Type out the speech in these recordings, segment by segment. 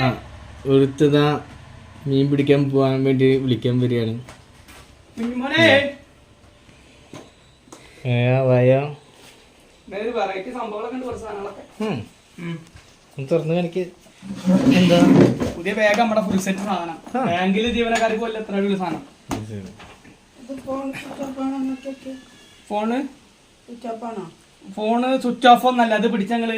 ആ ഒരുത്തതാ മീൻ പിടിക്കാൻ പോകാൻ വേണ്ടി വിളിക്കാൻ വരികയാണ്. തുറന്നു കാണിക്ക്. എന്താ? പുതിയ ബാഗ് നമ്മുടെ ഫുൾ സെറ്റ് സാധനം. ആ. ബാങ്കിൽ ജീവനക്കാർക്ക് വല്ല എത്ര ഒരു സാധനം? ഫോണ് ഫോണ് സ്വിച്ച് ഓഫ് ഒന്നല്ല അത് പിടിച്ചങ്ങൾ.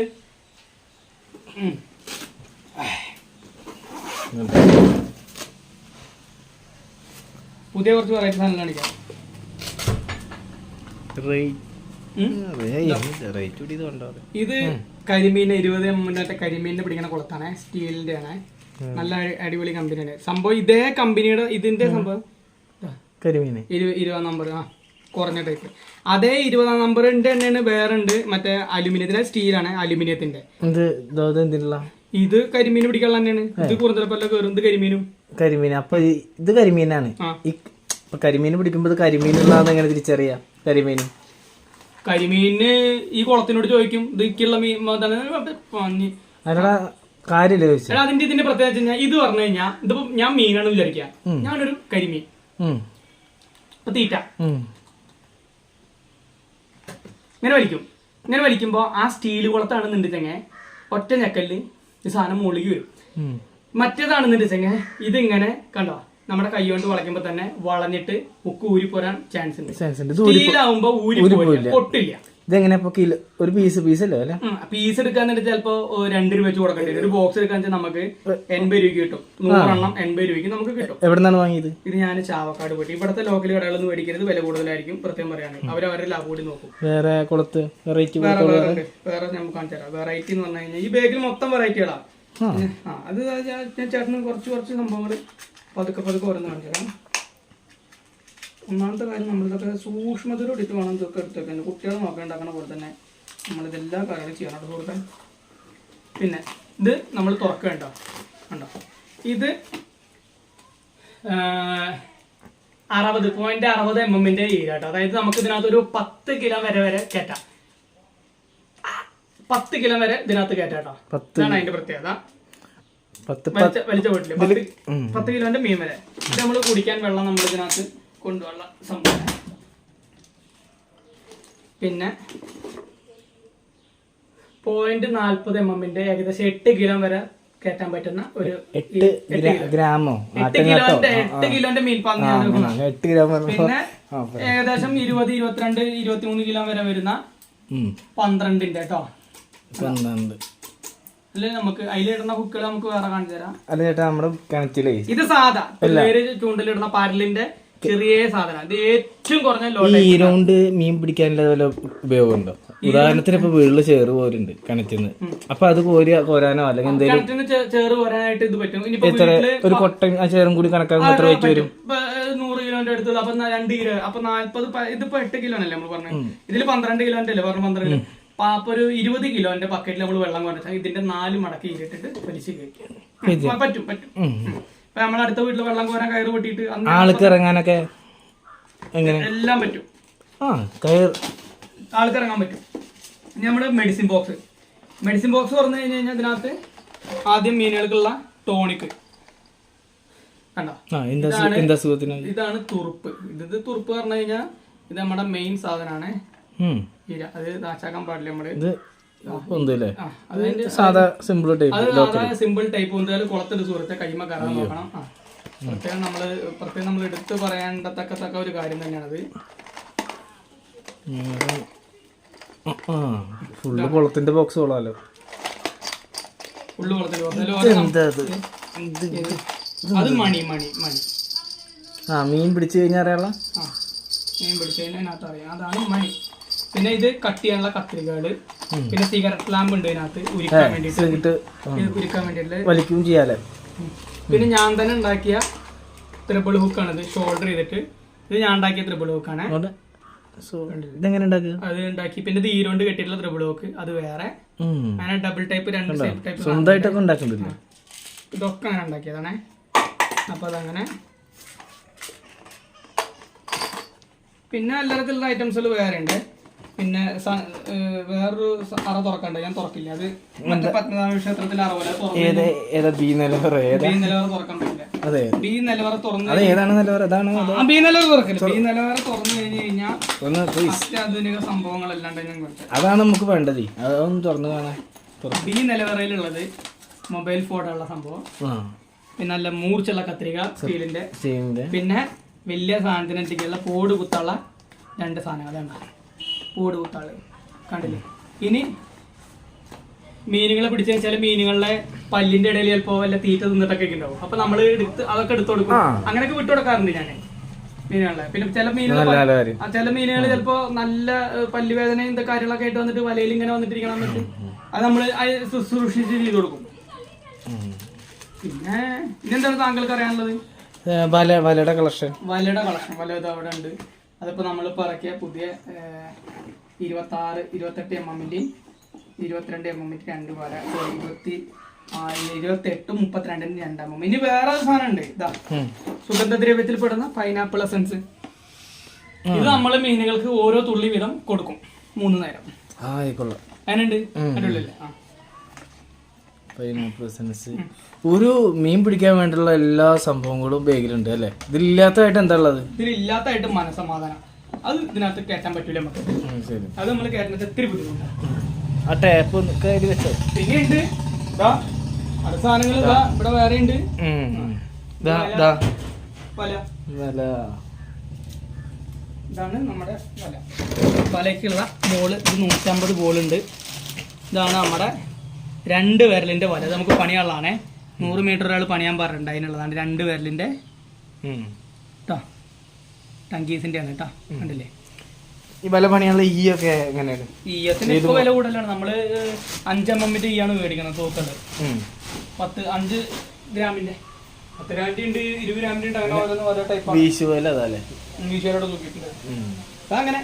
പുതിയ കുറച്ച് വെറൈറ്റി സാധനം കാണിക്കാം. ഇത് കരിമീൻ ഇരുപത് മുന്നേറ്റ കരിമീനിന് പിടിക്കുന്ന കുളത്താണ് സ്റ്റീലിന്റെ ആണ്. നല്ല അടിപൊളി കമ്പനിയാണ് സംഭവം ഇതേ കമ്പനിയുടെ ഇതിന്റെ സംഭവം? ഇരുപതാം നമ്പർ ആ. കുറഞ്ഞ ടൈപ്പ് അതേ ഇരുപതാം ഉണ്ട് തന്നെയാണ് വേറെ ഉണ്ട്. മറ്റേ അലുമിനിയത്തിന്റെ സ്റ്റീലാണ് അലുമിനിയത്തിന്റെ. ഇത് കരിമീൻ പിടിക്കാനുള്ള തന്നെയാണ് ഇത് കുറഞ്ഞപ്പല്ല കയറും ഇത് കരിമീനും. കരിമീൻ. അപ്പൊ ഇത് കരിമീനാണ്. ഇപ്പൊ കരിമീൻ പിടിക്കുമ്പോ കരിമീൻ എങ്ങനെ തിരിച്ചറിയാം? കരിമീൻ. കരിമീന് ഈ കുളത്തിനോട് ചോദിക്കും ഇതിക്കുള്ള മീൻ. അതിനുള്ള കാര്യമില്ല ചോദിച്ചു. അതിന്റെ ഇതിന്റെ പ്രത്യേകത ഇത് പറഞ്ഞു കഴിഞ്ഞാൽ ഇതിപ്പോ ഞാൻ മീനാണ് വിചാരിക്കുക ഞാനൊരു കരിമീൻ. തീറ്റ. ഇങ്ങനെ വലിക്കും. ഇങ്ങനെ വലിക്കുമ്പോ ആ സ്റ്റീൽ കുളത്താണ് നിന്നിട്ടെങ്ങ ഒറ്റ ഞെക്കൽ ഈ സാധനം മുകളിലേക്ക് വരും. മറ്റേതാണെന്ന് വെച്ചെങ്കിൽ ഇതിങ്ങനെ കണ്ടോ? നമ്മുടെ കൈ കൊണ്ട് വളയ്ക്കുമ്പോ തന്നെ വളഞ്ഞിട്ട് ഉക്ക് ഊരി പോരാൻ ചാൻസ് ഉണ്ട്. ഇത് ഊരി പോരില്ല പൊട്ടില്ല. ഇതെങ്ങനെ ഇപ്പൊ കിലോ ഒരു പീസ് പീസ് അല്ലേ അല്ലെ പീസ് എടുക്കാൻ ചിലപ്പോ രണ്ടു രൂപ വെച്ച് കൊടുക്കേണ്ടി വരും. ഒരു ബോക്സ് എടുക്കാൻ വെച്ചാൽ നമുക്ക് എൺപത് രൂപ കിട്ടും. നൂറെണ്ണം എൺപത് രൂപയ്ക്ക് നമുക്ക് കിട്ടും. എവിടെന്നാണ് വാങ്ങിയത്? ഇത് ഞാൻ ചാവക്കാട് പോയിട്ട്. ഇവിടുത്തെ ലോക്കൽ കടകളൊന്നും മേടിക്കരുത്. വില കൂടുതലായിരിക്കും. പ്രത്യേകം പറയുകയാണെങ്കിൽ അവർ അവരുടെ ലാഭം കൂടി നോക്കും. വേറെ കുളത്ത് വെറൈറ്റി വേറെ വേറെ വേറെ നമുക്ക് കാണിച്ചു തരാം. വെറൈറ്റി എന്ന് പറഞ്ഞു കഴിഞ്ഞാൽ ഈ ബാഗിൽ മൊത്തം വെറൈറ്റികളാ ആ. അത് ഞാൻ ഞാൻ ചേട്ടന് കുറച്ച് കുറച്ച് സംഭവങ്ങൾ പതുക്കെ പതുക്കെ ഓരോന്ന് കാണിച്ചു തരാം. ഒന്നാമത്തെ കാര്യം നമ്മളിതൊക്കെ സൂക്ഷ്മതയോടെ ഇട്ട് വേണം ഇതൊക്കെ എടുത്തൊക്കെ കുട്ടികൾ നോക്കേണ്ടാക്കണ പോലെ തന്നെ നമ്മളിതെല്ലാ കാര്യങ്ങളും ചെയ്യണം കൊടുക്കാൻ. പിന്നെ ഇത് നമ്മൾ തുറക്കേണ്ട കണ്ടോ? ഇത് അറുപത് പോയിന്റ് അറുപത് എം എമ്മിന്റെ ഈരാട്ടോ അതായത് നമുക്ക് ഇതിനകത്ത് ഒരു പത്ത് കിലോ വരെ വരെ കയറ്റാം. പത്ത് കിലോ വരെ ഇതിനകത്ത് കയറ്റാട്ടോ അതാണ് ഇതാണ് അതിന്റെ പ്രത്യേകത. വലിച്ച വീട്ടിൽ. പത്ത് പത്ത് കിലോന്റെ മീൻ വരെ. ഇത് നമ്മൾ കുടിക്കാൻ വെള്ളം നമ്മൾ ഇതിനകത്ത് കൊണ്ടുപോകാനുള്ള സംഭവം. പിന്നെ പോയിന്റ് നാല്പത് എം എമ്മിന്റെ ഏകദേശം എട്ട് കിലോ വരെ കയറ്റാൻ പറ്റുന്ന ഒരു എട്ട് ഗ്രാ- ഗ്രാമോ? എട്ട് കിലോന്റെ എട്ട് കിലോന്റെ എട്ട് ഗ്രാം പറഞ്ഞപ്പോ പിന്നെ ഏകദേശം ഇരുപത് ഇരുപത്തിരണ്ട് ഇരുപത്തിമൂന്ന് കിലോ വരെ വരുന്ന. പന്ത്രണ്ടിന്റെ കേട്ടോ. പന്ത്രണ്ട്. അല്ലെ നമുക്ക് അതിലിടുന്ന ഹുക്കുകൾ നമുക്ക് വേറെ കാണിച്ചു തരാം. അല്ല ചേട്ടാ നമ്മുടെ കിണറ്റിലേ. ഇത് സാധാ. ചൂണ്ടലിടുന്ന പാരലിന്റെ ചെറിയ സാധനം. ഏറ്റവും കുറഞ്ഞ ഈ ഈരോണ്ട് മീൻ പിടിക്കാനുള്ള വല്ല ഉപയോഗമുണ്ടോ ഉദാഹരണത്തിന് ഇപ്പൊ വീട്ടിൽ ചേറ് പോരുണ്ട് കിണറ്റിന്ന്. അപ്പൊ അത് കോരി കോരാനോ അല്ലെങ്കിൽ എന്തെങ്കിലും ചേറ് ഇത് പറ്റും. എത്ര ഒരു കൊട്ട ആ ചേറും കൂടി കണക്കാക്കുമ്പോൾ എത്ര വെച്ച് വരും? നൂറ് കിലോന്റെ അടുത്തുള്ള അപ്പൊ രണ്ട് കിലോ അപ്പൊ നാല്പത് ഇതിപ്പോ എട്ട് കിലോ അല്ലേ നമ്മൾ പറഞ്ഞത് ഇതിൽ പന്ത്രണ്ട് കിലോന്റെ അല്ലേ പറഞ്ഞു പന്ത്രണ്ട്? കിലോ അപ്പൊ ഒരു ഇരുപത് കിലോന്റെ ബക്കറ്റിൽ നമ്മൾ വെള്ളം കൊണ്ടുവച്ചാൽ ഇതിന്റെ നാല് മടക്കി ഇരിട്ടിട്ട് പലിശ കഴിക്കാം പറ്റും പറ്റും. ഇപ്പൊ നമ്മളെ അടുത്ത വീട്ടിൽ വെള്ളം കോരാൻ കയറ് പൊട്ടിയിട്ട് ആൾക്ക് ഇറങ്ങാനൊക്കെ എങ്ങനെ? എല്ലാം പറ്റും. ആ കയർ ആൾക്ക് ഇറങ്ങാൻ പറ്റും. ഇനി നമ്മുടെ മെഡിസിൻ ബോക്സ് മെഡിസിൻ ബോക്സ് തുറന്നു കഴിഞ്ഞ് കഴിഞ്ഞാൽ ഇതിനകത്ത് ആദ്യം മീനുകൾക്കുള്ള ടോണിക് കണ്ടോ? ആ എന്താ അസു- ഇതാണ് തുറുപ്പ്. ഇത് തുറുപ്പ് പറഞ്ഞു കഴിഞ്ഞാൽ ഇത് നമ്മുടെ മെയിൻ സാധനമാണ് അത് നാശാക്കാൻ പാടില്ല നമ്മൾ. ആ സാധാ സിമ്പിൾ ടൈപ്പ് സിമ്പിൾ ടൈപ്പ് എന്തായാലും കുളത്തിന്റെ സുഹൃത്തെ കൈമ കയറാൻ നോക്കണം. പ്രത്യേകം നമ്മൾ പ്രത്യേകം നമ്മൾ എടുത്ത് പറയേണ്ടത്തക്കത്തക്ക ഒരു കാര്യം തന്നെയാണത്. ഫുള്ള് കുളത്തിന്റെ ബോക്സ് കൊള്ളാലോ ഉള്ളു കുളത്തിന്റെ എന്താ അത്? മണി മണി മണി. ആ മീൻ പിടിച്ചു കഴിഞ്ഞാൽ അറിയാനുള്ള മീൻ ഞാൻ പിടിച്ചതിനകത്ത് അറിയാം. അതാണ് മണി. പിന്നെ ഇത് കട്ട് ചെയ്യാനുള്ള കത്രികകൾ. പിന്നെ സിഗരറ്റ് ലാമ്പ് ഉണ്ട് ഇതിനകത്ത് ഉരുക്കാൻ വേണ്ടിയിട്ട്. ഉരുക്കാൻ വേണ്ടിയിട്ടുള്ള വലിക്കും ചെയ്യാലേ പിന്നെ ഞാൻ തന്നെ ഉണ്ടാക്കിയ ത്രിബിൾ ഹുക്കാണ് ഇത് ഷോൾഡർ ചെയ്തിട്ട്. ഇത് ഞാൻ ഉണ്ടാക്കിയ ത്രിബിൾ ഹുക്കാണ്. ഇതെങ്ങനെ ഉണ്ടാക്കുക? അത് ഉണ്ടാക്കി. പിന്നെ ഇത് ഈരോണ്ട് കെട്ടിയിട്ടുള്ള ത്രിബിൾ ഹുക്ക്. അത് വേറെ. അങ്ങനെ ഡബിൾ ടൈപ്പ് രണ്ട് ടൈപ്പ് സ്വന്തമായിട്ടൊക്കെ ഉണ്ടാക്കുന്നില്ല ഇതൊക്കെ അങ്ങനെ ഉണ്ടാക്കിയതാണേ. അപ്പൊ അതങ്ങനെ. പിന്നെ അല്ലറത്തിലുള്ള ഐറ്റംസുകൾ വേറെ ഉണ്ട്. പിന്നെ വേറൊരു അറ തുറക്കണ്ട. ഞാൻ തുറക്കില്ല. അത് മറ്റേ പത്മനാഭ ക്ഷേത്രത്തിലെ അറ പോലെ ബി നിലവറ? ബി നിലവറ തുറക്കാൻ പറ്റില്ല. അതെ. ബി നിലവറ തുറന്ന് ഏതാണ് നിലവറ? അതാണ് ബി നിലവറ തുറക്കില്ല. ബി നിലവറ തുറന്നു കഴിഞ്ഞു കഴിഞ്ഞാൽ. അത്യാധുനിക സംഭവങ്ങളെല്ലാം അതാണ് നമുക്ക് വേണ്ടത്. അതൊന്നും തുറന്നു കാണാൻ. ബി നിലവറയിലുള്ളത് മൊബൈൽ ഫോണുള്ള സംഭവം. പിന്നെ നല്ല മൂർച്ചുള്ള കത്രിക സ്റ്റീലിന്റെ. പിന്നെ വലിയ സാധനത്തിനുള്ള പോട് കുത്തുള്ള രണ്ട് സാധനങ്ങൾ. വേണ്ട പോട് കൂത്താൾ കണ്ടില്ലേ? ഇനി മീനുകളെ പിടിച്ചു വെച്ചാൽ മീനുകളുടെ പല്ലിന്റെ ഇടയിൽ ചിലപ്പോ വല്ല തീറ്റ തിന്നിട്ടൊക്കെ ഉണ്ടാവും അപ്പൊ നമ്മൾ എടുത്ത് അതൊക്കെ എടുത്തു കൊടുക്കും. അങ്ങനെയൊക്കെ വിട്ടു കൊടുക്കാറുണ്ട് ഞാൻ മീനുകളെ. പിന്നെ ചില മീനുകൾ ചില മീനുകൾ ചിലപ്പോ നല്ല പല്ലുവേദനയും ഇതൊക്കെ കാര്യങ്ങളൊക്കെ ആയിട്ട് വന്നിട്ട് വലയിൽ ഇങ്ങനെ വന്നിട്ടിരിക്കണം എന്നിട്ട് അത് നമ്മൾ ശുശ്രൂഷിച്ച് ചെയ്ത് കൊടുക്കും. പിന്നെ ഇതെന്താണ് താങ്കൾക്ക് അറിയാനുള്ളത്? വല വലയുടെ കളക്ഷൻ. വലയുടെ കളക്ഷൻ. വല അവിടെ ഉണ്ട്. അതിപ്പോ നമ്മൾ ഇറക്കിയ പുതിയ ഇരുപത്തി ആറ് ഇരുപത്തെട്ട് എം എമ്മിന്റെയും ഇരുപത്തിരണ്ട് എം എമ്മിന്റെ രണ്ട് sorry, ഇരുപത്തി ഇരുപത്തെട്ട് ഇരുപത്തി രണ്ടാം എം ഇനി വേറെ ഒരു സാധനം ഉണ്ട്. ഇതാ. സുഗന്ധദ്രവ്യത്തിൽ പെടുന്ന പൈനാപ്പിൾ എസൻസ് ഇത് നമ്മൾ മീനുകൾക്ക് ഓരോ തുള്ളി വീതം കൊടുക്കും. മൂന്ന് നേരം. അതിനുണ്ട്. അടിപൊളിയല്ലേ ആ. പൈനാപ്പിൾ എസൻസ് ഒരു മീൻ പിടിക്കാൻ വേണ്ടിയുള്ള എല്ലാ സംഭവങ്ങളും ബാഗിലുണ്ട് അല്ലേ? ഇതില്ലാത്തതായിട്ട് എന്താ ഉള്ളത്? ഇതിലില്ലാത്തതായിട്ട് മനസമാധാനം. അത് ഇതിനകത്ത് കയറ്റാൻ പറ്റൂല നമുക്ക്. അത് നമ്മൾ കയറ്റുന്നത് ഒത്തിരി ബുദ്ധിമുട്ടാണ് ആ ടാപ്പ് കയറി വെച്ചോ. പിന്നെ ഉണ്ട് ഇതാ അടുത്ത സാധനങ്ങൾ ഇതാ ഇവിടെ വേറെ ഉണ്ട്. വല. വല. ഇതാണ് നമ്മുടെ വല. വലയ്ക്കുള്ള ബോൾ. ഇത് നൂറ്റമ്പത് ബോളുണ്ട്. ഇതാണ് നമ്മുടെ രണ്ട് വിരലിന്റെ വല. നമുക്ക് പണിയുള്ളതാണേ നൂറ് മീറ്റർ ഒരാൾ പണിയാൻ പറഞ്ഞിട്ടുണ്ട് അതിനുള്ളതാണ് രണ്ട്. കേട്ടോ ടങ്കീസിന്റെ ആണ് കേട്ടോ കണ്ടില്ലേ? ഈ വില പണിയാനുള്ള ഈ ഒക്കെ എങ്ങനെയാണ്? ഈ എത്തിന് ഇപ്പൊ വില കൂടുതലാണ്? നമ്മൾ എം ഈ ആണ് മേടിക്കുന്നത് തൂക്കണ്ട്. ഉം. പത്ത് അഞ്ച് ഗ്രാമിന്റെ. പത്ത് ഗ്രാമിന്റെ ഉണ്ട് ഇരുപത് ഗ്രാമിന്റെ ഉണ്ട് അങ്ങനെ ഓരോ ടൈപ്പ് വീശു വല അതല്ലേ ഇംഗ്ലീഷുകാരോട് നോക്കിയിട്ടുണ്ട് ഉം. അതങ്ങനെ